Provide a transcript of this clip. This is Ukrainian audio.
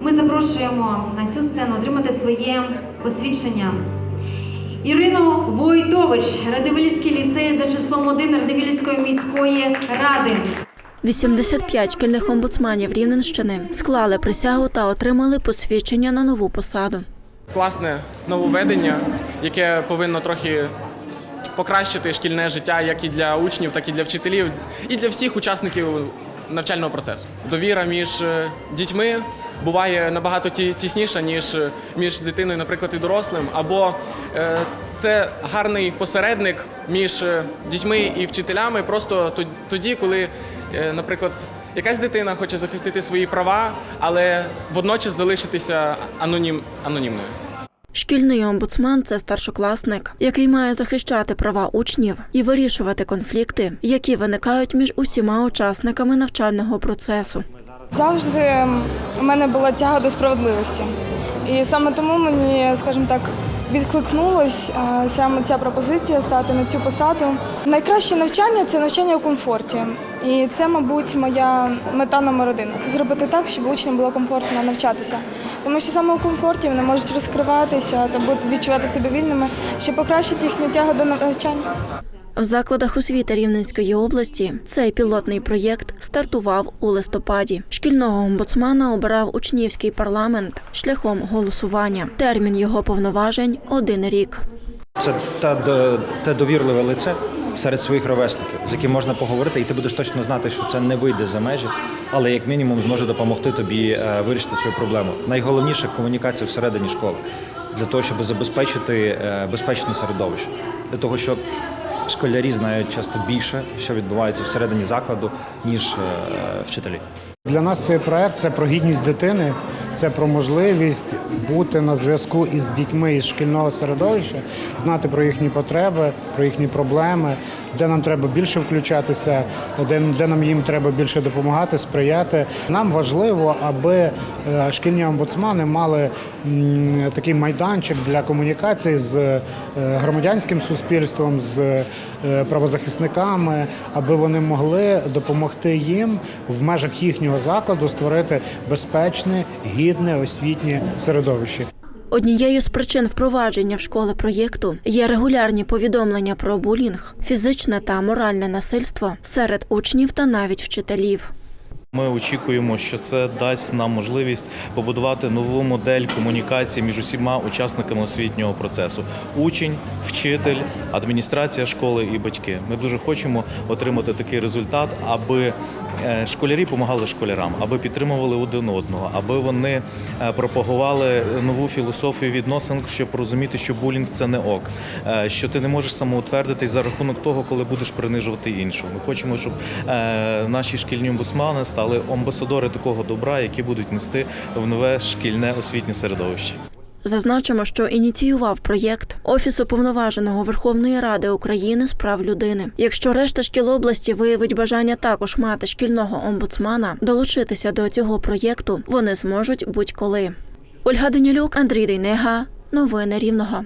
Ми запрошуємо на цю сцену отримати своє посвідчення. Ірину Войтович, Радивилівський ліцей за числом 1 Радивилівської міської ради. 85 шкільних омбудсманів Рівненщини склали присягу та отримали посвідчення на нову посаду. класне нововведення, яке повинно трохи покращити шкільне життя як і для учнів, так і для вчителів, і для всіх учасників навчального процесу. Довіра між е, дітьми буває набагато ті- тісніша, ніж між дитиною, наприклад, і дорослим. Або е, це гарний посередник між е, дітьми і вчителями, просто тоді, коли, е, наприклад, якась дитина хоче захистити свої права, але водночас залишитися анонім, анонімною. Шкільний омбудсман це старшокласник, який має захищати права учнів і вирішувати конфлікти, які виникають між усіма учасниками навчального процесу. Завжди у мене була тяга до справедливості. І саме тому мені, скажімо так, відкликнулась е, саме ця пропозиція стати на цю посаду. Найкраще навчання це навчання у комфорті. І це, мабуть, моя мета номер один зробити так, щоб учням було комфортно навчатися. Тому що саме у комфорті вони можуть розкриватися та будуть відчувати себе вільними, щоб покращити їхню тягу до навчання. В закладах освіти Рівненської області цей пілотний проєкт стартував у листопаді. Шкільного омбудсмана обирав учнівський парламент шляхом голосування. Термін його повноважень один рік. Це те, те довірливе лице серед своїх ровесників, з яким можна поговорити, і ти будеш точно знати, що це не вийде за межі, але як мінімум зможе допомогти тобі е, вирішити свою проблему. Найголовніше комунікація всередині школи для того, щоб забезпечити е, безпечне середовище, для того, щоб школярі знають часто більше, що відбувається всередині закладу, ніж е, вчителі. Для нас цей проект це про гідність дитини, це про можливість бути на зв'язку із дітьми із шкільного середовища, знати про їхні потреби, про їхні проблеми, де нам треба більше включатися, де, де нам їм треба більше допомагати, сприяти. Нам важливо, аби е, шкільні омбудсмани мали такий майданчик для комунікації з е, громадянським суспільством, з е, правозахисниками, аби вони могли допомогти їм в межах їхнього закладу створити безпечне, гідне освітнє середовище. Однією з причин впровадження в школи проєкту є регулярні повідомлення про булінг, фізичне та моральне насильство серед учнів та навіть вчителів. Ми очікуємо, що це дасть нам можливість побудувати нову модель комунікації між усіма учасниками освітнього процесу: учень, вчитель, адміністрація школи і батьки. Ми дуже хочемо отримати такий результат, аби е, школярі допомагали школярам, аби підтримували один одного, аби вони е, пропагували нову філософію відносин, щоб розуміти, що булінг це не ок, е, що ти не можеш самоутвердитись за рахунок того, коли будеш принижувати іншого. Ми хочемо, щоб наші шкільні омбудсмани стали амбасадори такого добра, які будуть нести в нове шкільне освітнє середовище. Зазначимо, що ініціював проєкт Офіс уповноваженого Верховної Ради України з прав людини. Якщо решта шкіл області виявить бажання також мати шкільного омбудсмана, долучитися до цього проєкту вони зможуть будь-коли. Ольга Данілюк, Андрій Дейнега. Новини Рівного.